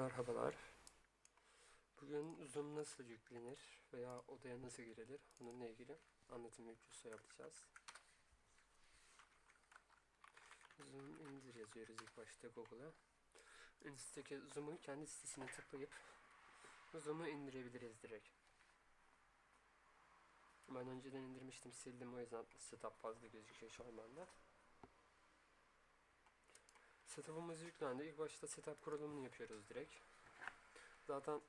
Merhabalar. Bugün Zoom nasıl yüklenir veya odaya nasıl girilir bununla ilgili anlatım videosu yapacağız. Zoom indir yazıyoruz ilk başta Google'a. En üstteki Zoom'un kendi sitesine tıklayıp Zoom'u indirebiliriz direkt. Ben önceden indirmiştim sildim o yüzden setup fazla gözüküyor şu an. Setup'ımız yüklendi. İlk başta setup kurulumunu yapıyoruz direkt. Zaten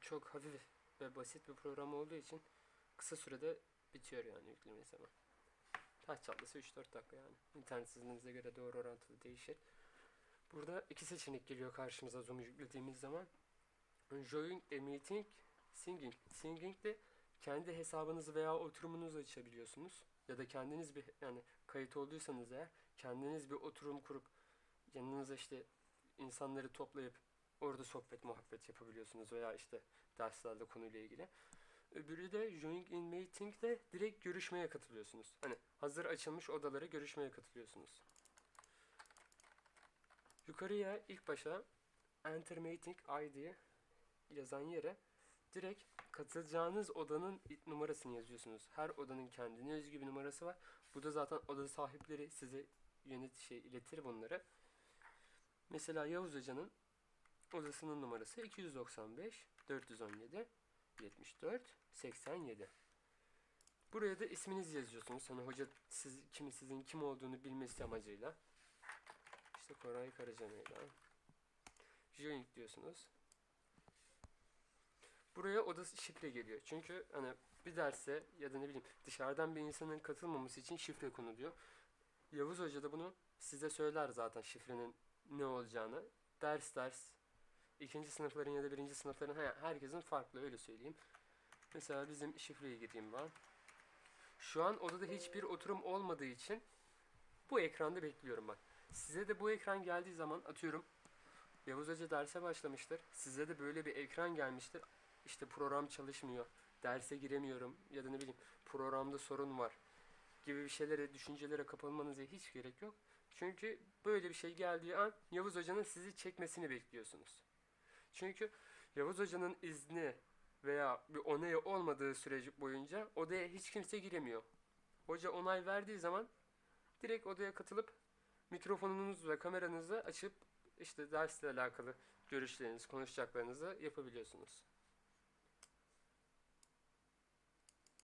çok hafif ve basit bir program olduğu için kısa sürede bitiyor yani yüklemesi hemen. Taş çatlası 3-4 dakika yani. İnternet hızınıza göre doğru orantılı değişir. Burada iki seçenek geliyor karşımıza Zoom'u yüklediğimiz zaman. Join a meeting, singing. Singing de kendi hesabınızı veya oturumunuzu açabiliyorsunuz. Ya da kendiniz bir yani kayıt olduysanız eğer kendiniz bir oturum kurup yanınıza işte insanları toplayıp orada sohbet muhabbet yapabiliyorsunuz veya işte derslerde konuyla ilgili. Öbürü de Joining in Meeting'de direkt görüşmeye katılıyorsunuz. Hani hazır açılmış odalara görüşmeye katılıyorsunuz. Yukarıya ilk başa Enter Meeting ID yazan yere direkt katılacağınız odanın numarasını yazıyorsunuz. Her odanın kendine özgü bir numarası var. Bu da zaten oda sahipleri size yönet şey iletir bunları. Mesela Yavuz Hoca'nın odasının numarası 295 417 74 87. Buraya da isminizi yazıyorsunuz. Hani hoca siz kimi sizin kim olduğunu bilmesi amacıyla. İşte Koray Karacanay'la. Join diyorsunuz. Buraya oda şifre geliyor. Çünkü hani bir derse ya da ne bileyim dışarıdan bir insanın katılmaması için şifre konuluyor. Yavuz Hoca da bunu size söyler zaten şifrenin ne olacağını. Ders ders ikinci sınıfların ya da birinci sınıfların he- herkesin farklı öyle söyleyeyim. Mesela bizim şifreyi gireyim ben. Şu an odada hiçbir oturum olmadığı için bu ekranda bekliyorum bak. Size de bu ekran geldiği zaman atıyorum Yavuz Hoca derse başlamıştır. Size de böyle bir ekran gelmiştir. İşte program çalışmıyor. Derse giremiyorum ya da ne bileyim programda sorun var gibi bir şeylere, düşüncelere kapılmanıza hiç gerek yok. Çünkü böyle bir şey geldiği an Yavuz Hoca'nın sizi çekmesini bekliyorsunuz. Çünkü Yavuz Hoca'nın izni veya bir onayı olmadığı süreci boyunca odaya hiç kimse giremiyor. Hoca onay verdiği zaman direkt odaya katılıp mikrofonunuzu ve kameranızı açıp işte dersle alakalı görüşlerinizi, konuşacaklarınızı yapabiliyorsunuz.